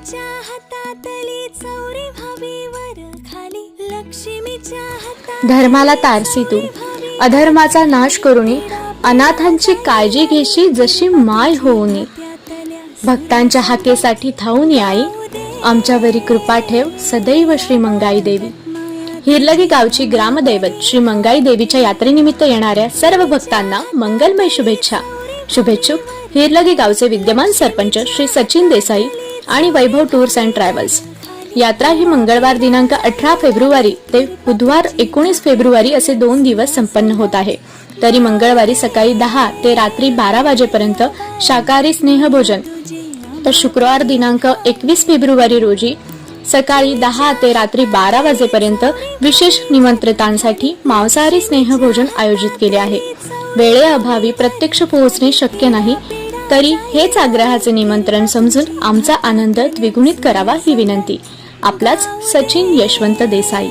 लक्ष्मीच्या हातातली चौरी खाली लक्ष्मीच्या हातात धर्माला तारसी तू. अधर्माचा नाश करुणी अनाथांची काळजी घेशी जशी माय होऊनी. भक्तांच्या हाकेसाठी थाऊन आई. आमच्यावरी कृपा ठेव सदैव श्री मंगाई देवी. हिरलगी गावची ग्रामदैवत श्री मंगाई देवीच्या यात्रेनिमित्त येणाऱ्या सर्व भक्तांना मंगलमय शुभेच्छा. शुभेच्छुक. हिरलगी गावचे विद्यमान सरपंच श्री सचिन देसाई आणि वैभव टूर्स अँड ट्रॅव्हल्स. यात्रा ही मंगळवार दिनांक अठरा फेब्रुवारी ते बुधवार एकोणीस फेब्रुवारी असे दोन दिवस संपन्न होत आहे. तरी मंगळवारी सकाळी दहा ते रात्री बारा वाजेपर्यंत शाकाहारी स्नेहभोजन. तर शुक्रवार दिनांक एकवीस फेब्रुवारी रोजी सकाळी दहा ते रात्री बारा वाजेपर्यंत विशेष निमंत्रितांसाठी मांसाहारी स्नेहभोजन आयोजित केले आहे. वेळेअभावी प्रत्यक्ष पोहोचणे शक्य नाही तरी हेच आग्रहाचे निमंत्रण समजून आमचा आनंद द्विगुणित करावा ही विनंती. आपलाच सचिन यशवंत देसाई.